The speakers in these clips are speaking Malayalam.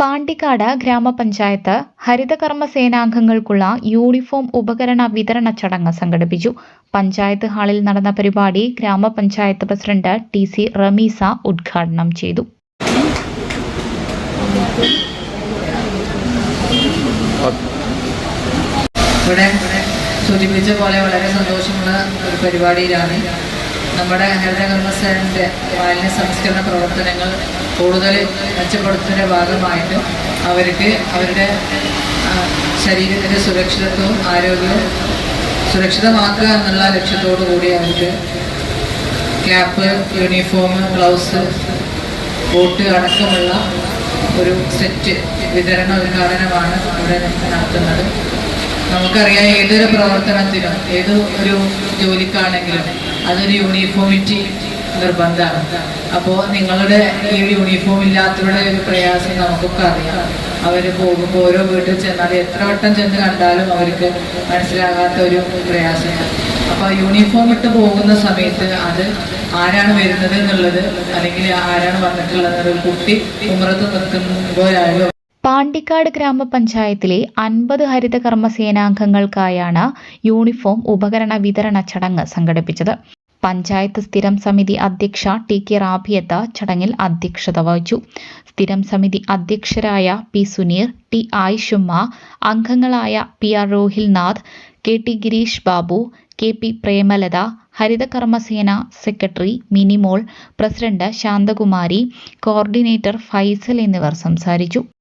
പാണ്ടിക്കാട് ഗ്രാമപഞ്ചായത്ത് ഹരിതകർമ്മ സേനാംഗങ്ങൾക്കുള്ള യൂണിഫോം ഉപകരണ വിതരണ ചടങ്ങ് സംഘടിപ്പിച്ചു. പഞ്ചായത്ത് ഹാളിൽ നടന്ന പരിപാടി ഗ്രാമപഞ്ചായത്ത് പ്രസിഡന്റ് ടി സി റമീസ ഉദ്ഘാടനം ചെയ്തു. ഇവിടെ സൂചിപ്പിച്ച പോലെ വളരെ സന്തോഷമുള്ള ഒരു പരിപാടിയിലാണ് നമ്മുടെ ഹരിതകർമ്മസേനന്റെ മാലിന്യ സംസ്കരണ പ്രവർത്തനങ്ങൾ കൂടുതൽ മെച്ചപ്പെടുത്തുന്നതിന്റെ ഭാഗമായിട്ട് അവർക്ക് അവരുടെ ശരീരത്തിന്റെ സുരക്ഷിതത്വവും ആരോഗ്യവും സുരക്ഷിതമാക്കുക എന്നുള്ള ലക്ഷ്യത്തോടു കൂടി അവർക്ക് ക്യാപ്പ് യൂണിഫോം ഗ്ലൗസ് ബോട്ട് അടക്കമുള്ള ഒരു സെറ്റ് വിതരണ ഉദ്ഘാടനമാണ് ഇവിടെ നടത്തുന്നത്. നമുക്കറിയാം ഏതൊരു പ്രവർത്തനത്തിനും ഏത് ഒരു ജോലിക്കാണെങ്കിലും അതൊരു യൂണിഫോമിറ്റി നിർബന്ധമാണ്. അപ്പോൾ നിങ്ങളുടെ ഈ യൂണിഫോം ഇല്ലാത്തവരുടെ ഒരു പ്രയാസം നമുക്കൊക്കെ അറിയാം. അവർ പോകുമ്പോൾ ഓരോ വീട്ടിൽ ചെന്നാൽ എത്ര വട്ടം ചെന്ന് കണ്ടാലും അവർക്ക് മനസ്സിലാകാത്ത ഒരു പ്രയാസമാണ്. അപ്പോൾ യൂണിഫോം ഇട്ട് പോകുന്ന സമയത്ത് അത് ആരാണ് വരുന്നത് എന്നുള്ളത് അല്ലെങ്കിൽ ആരാണ് വന്നിട്ടുള്ളത് കുട്ടി ഉമ്രത്ത് നിൽക്കുമ്പോഴായാലും പാണ്ടിക്കാട് ഗ്രാമപഞ്ചായത്തിലെ അൻപത് ഹരിതകർമ്മ സേനാംഗങ്ങൾക്കായാണ് യൂണിഫോം ഉപകരണ വിതരണ ചടങ്ങ് സംഘടിപ്പിച്ചത്. പഞ്ചായത്ത് സ്ഥിരം സമിതി അധ്യക്ഷ ടി കെ റാബിയത്ത് ചടങ്ങിൽ അധ്യക്ഷത വഹിച്ചു. സ്ഥിരം സമിതി അധ്യക്ഷരായ പി സുനീർ ടി ആയിഷുമ്മ അംഗങ്ങളായ P R Rohilnath K T Gireesh Babu K P Premalatha ഹരിതകർമ്മസേന secretary Minimol president Shanthakumari coordinator Faisal എന്നിവർ സംസാരിച്ചു.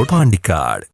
റോഡ് പാണ്ടിക്കാട്